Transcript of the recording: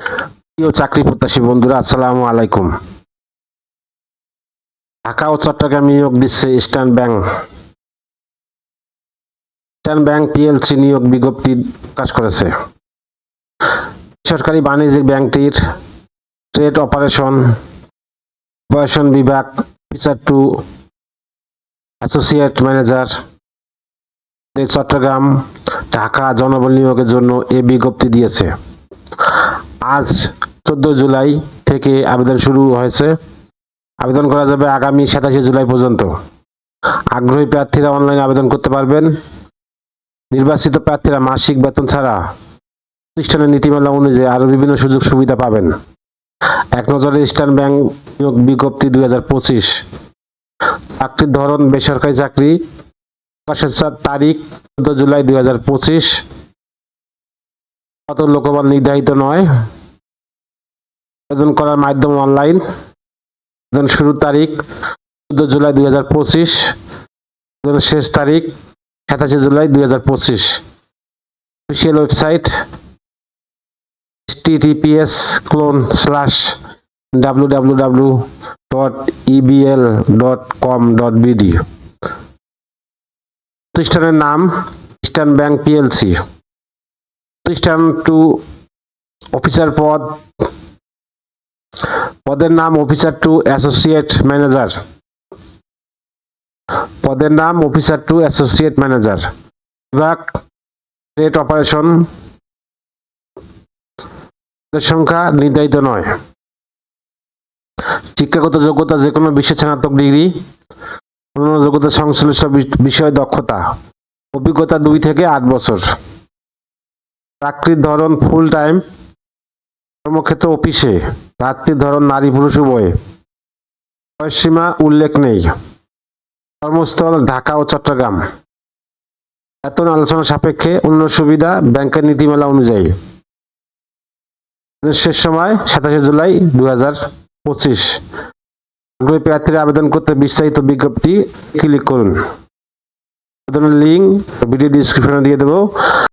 প্রিয় চাকরি প্রত্যাশী বন্ধুরা, আসসালামু আলাইকুম। ঢাকা ও চট্টগ্রাম নিয়োগ দিচ্ছে Eastern Bank. Eastern Bank PLC নিয়োগ বিজ্ঞপ্তি প্রকাশ করেছে। সরকারি বাণিজ্যিক ব্যাংকটির ট্রেড অপারেশন অপারেশন বিভাগ officer to associate manager Chittagong, Dhaka জনবল নিয়োগের জন্য এ বিজ্ঞপ্তি দিয়েছে। আজ চোদ্দ জুলাই থেকে আবেদন শুরু হয়েছে। আবেদন করা যাবে আগামী সাতাশে জুলাই পর্যন্ত। আগ্রহী প্রার্থীরা অনলাইনে আবেদন করতে পারবেন। নির্বাচিত প্রার্থীরা মাসিক বেতন ছাড়া প্রতিষ্ঠানের নীতিমালা অনুযায়ী আরও বিভিন্ন সুযোগ সুবিধা পাবেন। এক নজরে ইস্টার্ন ব্যাংক নিয়োগ বিজ্ঞপ্তি দুই হাজার পঁচিশ। চাকরির ধরন, বেসরকারি চাকরি, প্রকাশের তারিখ চোদ্দ জুলাই দুই হাজার পঁচিশ। কত লোকবল নির্ধারিত নয়। আবেদন করার মাধ্যম অনলাইন আবেদন শুরুর তারিখ চোদ্দ জুলাই দুই হাজার পঁচিশ আবেদনের শেষ তারিখ সাতাশে জুলাই দুই হাজার পঁচিশ। Official website https com dot BD প্রতিষ্ঠানের নাম ইস্টার্ন ব্যাংক পিএলসি প্রতিষ্ঠান টু অফিসার পদ পদের নাম অফিসার টু অ্যাসোসিয়েট ম্যানেজার। পদের নাম অফিসার টু অ্যাসোসিয়েট ম্যানেজার। বিভাগ রেট অপারেশন সংখ্যা নির্ধারিত নয়। শিক্ষাগত যোগ্যতা যে কোনো বিশ্ব স্নাতক ডিগ্রি, অন্যান্য যোগ্যতা সংশ্লিষ্ট বিষ- বিষয়ে দক্ষতা। অভিজ্ঞতা দুই থেকে আট বছর। চাকরির ধরন ফুল টাইম কর্মক্ষেত্র অফিসে রাত্রির ধরন নারী পুরুষ উভয়ে। বয়সসীমা উল্লেখ নেই। কর্মস্থল ঢাকা ও চট্টগ্রাম। বেতন আলোচনা সাপেক্ষে অন্য সুবিধা ব্যাংকের নীতিমালা অনুযায়ী। শেষ সময় সাতাশে জুলাই দুই হাজার পঁচিশ। আগ্রহী প্রার্থীরা আবেদন করতে বিস্তারিত বিজ্ঞপ্তি ক্লিক করুন। আবেদনের লিঙ্ক ভিডিও ডিসক্রিপশনে দিয়ে দেবো।